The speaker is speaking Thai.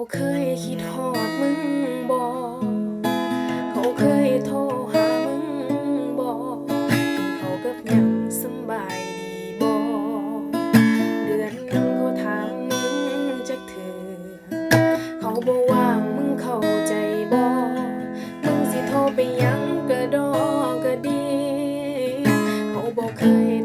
เขาเคยคิดหอดมึงบอกเขาเคยโทรหามึงบอกกินเขากับยังสบายดีบอกเดือนนึงเขาถามมึงจักเธอ เขาบอกว่ามึงเข้าใจบอมึงสิโทรไปยังกระดอกระดี เขาบอกเคย